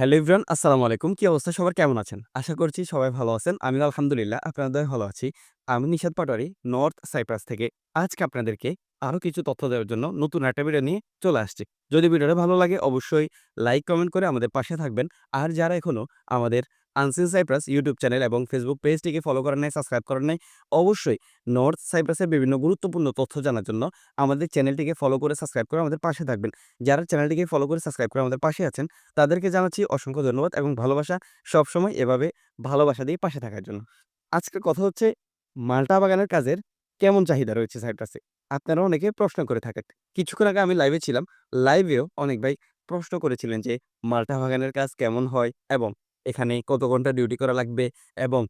Hello Ibran আসসালামু আলাইকুম। কি অবস্থা সবার কেমন আছেন? আশা করছি সবাই ভালো আছেন। আমি আলহামদুলিল্লাহ আপনাদের ভালো আছি। আমি নিষাদ পাটোয়ারি নর্থ সাইপ্রাস থেকে আজকে আপনাদেরকে আরও কিছু তথ্য দেওয়ার জন্য নতুন একটা ভিডিও নিয়ে চলে আসছি। যদি ভিডিওটা ভালো লাগে অবশ্যই লাইক, কমেন্ট করে আমাদের পাশে থাকবেন। আর যারা এখনও আমাদের আনসিন সাইপ্রাস ইউটিউব চ্যানেল এবং ফেসবুক পেজটিকে ফলো করেন নাই, সাবস্ক্রাইব করেন নাই, অবশ্যই নর্থ সাইপ্রাসের বিভিন্ন গুরুত্বপূর্ণ তথ্য জানার জন্য আমাদের চ্যানেলটিকে ফলো করে সাবস্ক্রাইব করে আমাদের পাশে থাকবেন। যারা চ্যানেলটিকে ফলো করে সাবস্ক্রাইব করে আমাদের পাশে আছেন তাদেরকে জানাচ্ছি অসংখ্য ধন্যবাদ এবং ভালোবাসা সবসময় এভাবে ভালোবাসা দিয়ে পাশে থাকার জন্য। আজকের কথা হচ্ছে মাল্টা বাগানের কাজের কেমন চাহিদা রয়েছে সাইপ্রাসে? আপনারা অনেকে প্রশ্ন করে থাকেন। কিছুক্ষণ আগে আমি লাইভে ছিলাম। লাইভেও অনেক ভাই প্রশ্ন করেছিলেন যে মাল্টা বাগানের কাজ কেমন হয় এবং এখানে কত ঘণ্টা ডিউটি করা লাগবে এবং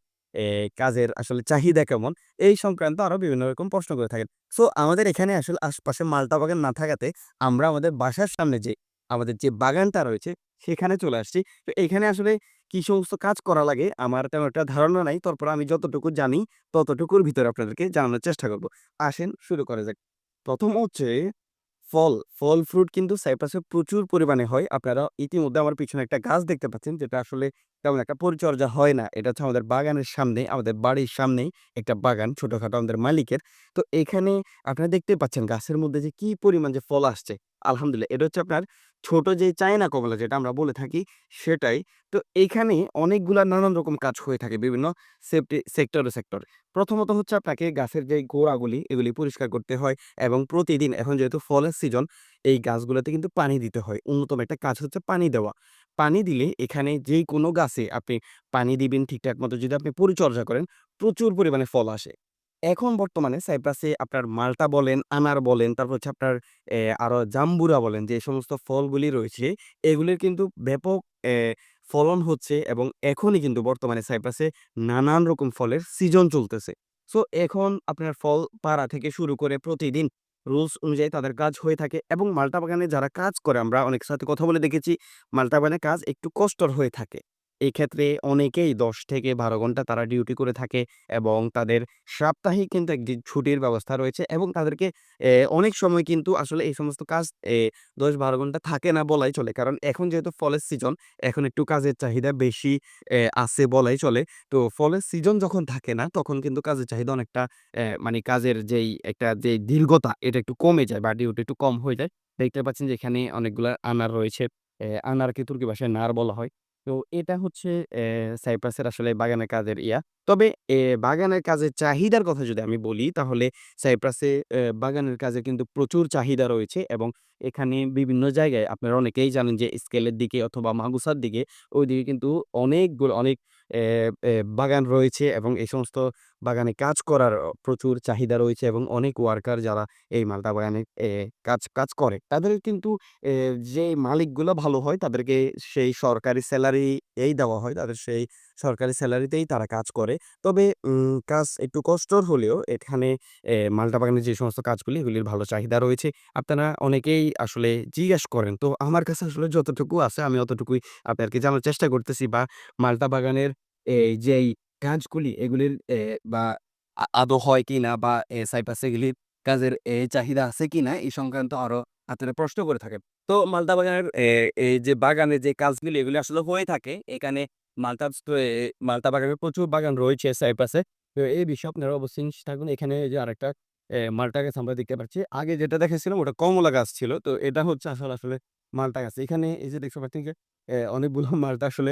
কাজের আসলে চাহিদা কেমন? এই সংক্রান্ত আরও বিভিন্ন রকম প্রশ্ন করে থাকেন। সো আমাদের এখানে আসলে আশপাশে মালটা বাগান না থাকাতে আমরা আমাদের বাসার সামনে যে, আমাদের যে বাগানটা রয়েছে, সেখানে চলে আসছি। তো এখানে আসলে কি সমস্ত কাজ করা লাগে আমার তেমন একটা ধারণা নাই। তারপর আমি যতটুকু জানি, ততটুকুর ভিতরে আপনাদেরকে জানানোর চেষ্টা করব। আসেন, শুরু করা যাক। প্রথম হচ্ছে ফল, ফল ফ্রুট কিন্তু সাইপ্রাসে প্রচুর পরিমাণে হয়। আপনারা ইতিমধ্যে আমার পিছনে একটা গাছ দেখতে পাচ্ছেন যেটা আসলে তেমন একটা পরিচর্যা হয় না। এটা হচ্ছে আমাদের বাগানের সামনে, আমাদের বাড়ির সামনেই একটা বাগান ছোটখাটো আমাদের মালিকের। তো এখানে আপনারা দেখতে পাচ্ছেন গাছের মধ্যে যে কি পরিমাণ যে ফল আসছে। আলহামদুলিল্লাহ। এটা হচ্ছে আপনার ছোট যে চায়না কমলা যেটা আমরা বলে থাকি সেটাই। তো এইখানে অনেকগুলা নানান রকম কাজ হয়ে থাকে বিভিন্ন সেফটি সেক্টরে, সেক্টর প্রথমত হচ্ছে আপনাকে গাছের যে গোড়াগুলি এগুলি পরিষ্কার করতে হয় এবং প্রতিদিন এখন যেহেতু ফলের সিজন এই গাছগুলোতে কিন্তু পানি দিতে হয়। অন্যতম একটা কাজ হচ্ছে পানি দেওয়া। পানি দিলে এখানে যে কোনো গাছে আপনি পানি দিবেন ঠিকঠাক মতো যদি আপনি পরিচর্যা করেন প্রচুর পরিমাণে ফল আসে। এখন বর্তমানে সাইপ্রাসে আপনার মাল্টা বলেন, আনার বলেন, তারপর হচ্ছে আপনার এ আরও জাম্বুরা বলেন যে সমস্ত ফলগুলি রয়েছে এগুলির কিন্তু ব্যাপক ফলন হচ্ছে এবং এখনই কিন্তু বর্তমানে সাইপ্রাসে নানান রকম ফলের সিজন চলতেছে। সো এখন আপনার ফল পাড়া থেকে শুরু করে প্রতিদিন রুলস অনুযায়ী তাদের কাজ হয়ে থাকে এবং মাল্টা বাগানে যারা কাজ করে আমরা অনেক সাথে কথা বলে দেখেছি মাল্টা বাগানে কাজ একটু কষ্টর হয়ে থাকে। এই ক্ষেত্রে অনেকেই ১০ থেকে ১২ ঘণ্টা তারা ডিউটি করে থাকে এবং তাদের সাপ্তাহিক কিন্তু একদিন ছুটির ব্যবস্থা রয়েছে এবং তাদেরকে অনেক সময় কিন্তু আসলে এই সমস্ত কাজ দশ ১০-১২ ঘণ্টা থাকে না বলাই চলে। কারণ এখন যেহেতু ফলের সিজন, এখন একটু কাজের চাহিদা বেশি আছে বলাই চলে। তো ফলের সিজন যখন থাকে না, তখন কিন্তু কাজের চাহিদা অনেকটা মানে কাজের যেই একটা যে দীর্ঘতা, এটা একটু কমে যায় বা ডিউটি একটু কম হয়ে যায়। দেখতে পাচ্ছেন যে এখানে অনেকগুলা আনার রয়েছে। আনারকে তুর্কি ভাষায় নার বলা হয়। তো এটা হচ্ছে সাইপ্রাসের আসলে বাগানের কাজের ইয়া। তবে বাগানের কাজের চাহিদার কথা যদি আমি বলি, তাহলে সাইপ্রাসে বাগানের কাজের কিন্তু প্রচুর চাহিদা রয়েছে এবং এখানে বিভিন্ন জায়গায় আপনারা অনেকেই জানেন যে স্কেলের দিকে অথবা মাগুসার দিকে ওইদিকে কিন্তু অনেকগুলো, অনেক বাগান রয়েছে এবং এই সমস্ত বাগানে কাজ করার প্রচুর চাহিদা রয়েছে এবং অনেক ওয়ার্কার যারা এই মাল্টা বাগানে কাজ কাজ করে তাদের কিন্তু যে মালিকগুলো ভালো হয় তাদেরকে সেই সরকারি স্যালারি এই দেওয়া হয়। তাদের সেই সরকারি সেলারিতেই তারা কাজ করে। তবে কাজ একটু কষ্টর হলেও এখানে মাল্টা বাগানের যে সমস্ত কাজগুলি, এগুলির ভালো চাহিদা রয়েছে। আপনারা অনেকেই আসলে জিজ্ঞেস করেন। তো আমার কাছে আসলে যতটুকু আছে, আমি অতটুকুই আপনাদেরকে জানার চেষ্টা করতেছি বা মাল্টা বাগানের এই যেই কাজগুলি, এগুলির বা আদৌ হয় কিনা বা, এ, সাইপ্রাসে এগুলির কাজের চাহিদা আছে কিনা এই সংক্রান্ত আরও আপনারা প্রশ্ন করে থাকেন। তো মাল্টা বাগানের এই যে বাগানে যে কাজগুলি, এগুলি আসলে হয়ে থাকে। এখানে মাল্টা মাল্টা বাগানের প্রচুর বাগান রয়েছে সাইপ্রাসে। তো এই বিষয়ে আপনারা অবশ্যই থাকুন। এখানে যে আরেকটা মাল্টা গাছ আমরা দেখতে পাচ্ছি। আগে যেটা দেখেছিলাম ওটা কমলা গাছ ছিল। তো এটা হচ্ছে আসলে, আসলে মাল্টা গাছ। এখানে এই যে দেখতে পাচ্ছেন যে অনেকগুলো মাল্টা আসলে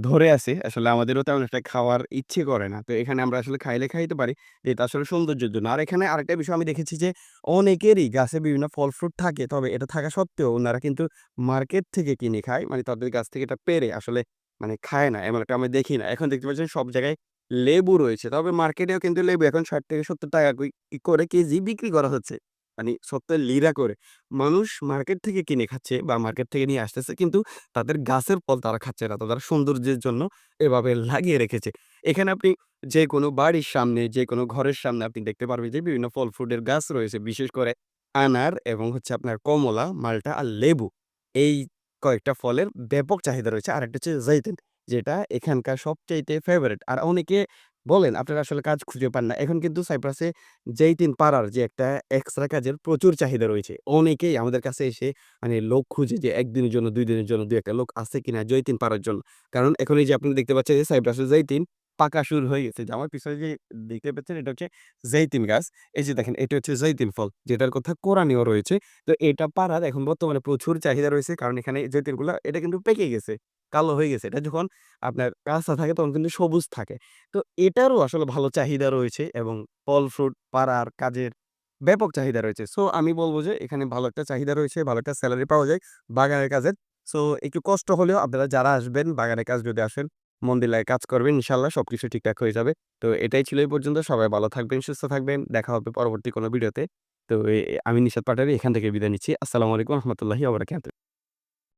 ধরে আছে। আসলে আমাদেরও তেমন একটা খাওয়ার ইচ্ছে করে না। তো এখানে আমরা আসলে খাইলে খাইতে পারি। এটা আসলে সৌন্দর্যের জন্য। আর এখানে আরেকটা বিষয় আমি দেখেছি যে অনেকেরই গাছে বিভিন্ন ফল ফ্রুট থাকে। তবে এটা থাকা সত্ত্বেও ওনারা কিন্তু মার্কেট থেকে কিনে খায়। মানে তাদের গাছ থেকে এটা পেরে আসলে মানে খায় না। এমন একটা আমি দেখি না। এখন দেখতে পাচ্ছেন সব জায়গায় লেবু রয়েছে। তবে মার্কেটেও কিন্তু লেবু এখন ৳৬০-৭০ কই করে কেজি বিক্রি করা হচ্ছে। মানে ৭০ লিরা করে। মানুষ মার্কেট থেকে কিনে খাচ্ছে বা মার্কেট থেকে নিয়ে আসতেছে। কিন্তু তাদের গাছের ফল তারা খাচ্ছে না। তো তারা সৌন্দর্যের জন্য এভাবে লাগিয়ে রেখেছে। এখানে আপনি যেকোনো বাড়ির সামনে, যেকোনো ঘরের সামনে আপনি দেখতে পারবেন যে বিভিন্ন ফল ফ্রুটের গাছ রয়েছে। বিশেষ করে আনার এবং হচ্ছে আপনার কমলা, মাল্টা আর লেবু। এই কয়েকটা ফলের ব্যাপক চাহিদা রয়েছে। আর একটা হচ্ছে জৈতুন যেটা এখানকার সবচাইতে ফেভারেট আর অনেকে বলেন, আপনারা আসলে কাজ খুঁজে পান না। এখন কিন্তু সাইপ্রাসে জেইতিন পাড়ার যে একটা এক্সট্রা কাজের প্রচুর চাহিদা রয়েছে। অনেকেই আমাদের কাছে এসে মানে লোক খুঁজে যে একদিনের জন্য, দুই দিনের জন্য, দুই একটা লোক আছে কিনা জৈতিন পাড়ার জন্য। কারণ এখন এই যে আপনি দেখতে পাচ্ছেন যে সাইপ্রাসে জৈতিন পাকা শুরু হয়ে গেছে। যে আমার পিছনে যে দেখতে পাচ্ছেন এটা হচ্ছে জৈতিন গাছ। এই যে দেখেন এটা হচ্ছে জৈতিন ফল যেটার কথা কোরআনেও রয়েছে। তো এটা পাড়ার এখন বর্তমানে প্রচুর চাহিদা রয়েছে। কারণ এখানে জৈতিনগুলা এটা কিন্তু পেকে গেছে। কালো হয়ে গেছে। এটা যখন আপনার কাঁচা থাকে তখন কিন্তু সবুজ থাকে। তো এটারও আসলে ভালো চাহিদা রয়েছে এবং ফল-ফ্রুট পাড়ার কাজের ব্যাপক চাহিদা রয়েছে। সো আমি বলব যে এখানে ভালো একটা চাহিদা রয়েছে, ভালো একটা স্যালারি পাওয়া যায় বাগানের কাজের। সো একটু কষ্ট হলেও আপনারা যারা আসবেন বাগানের কাজ যদি আসেন, মন দিলে কাজ করবেন ইনশাআল্লাহ সবকিছু ঠিকঠাক হয়ে যাবে। তো এটাই ছিল এই পর্যন্ত। সবাই ভালো থাকবেন, সুস্থ থাকবেন। দেখা হবে পরবর্তী কোনো ভিডিওতে। তো আমি নিশাদ পাটারি এখান থেকে বিদায় নিচ্ছি। আসসালামু আলাইকুম রহমতুল্লাহি আবরাকাত।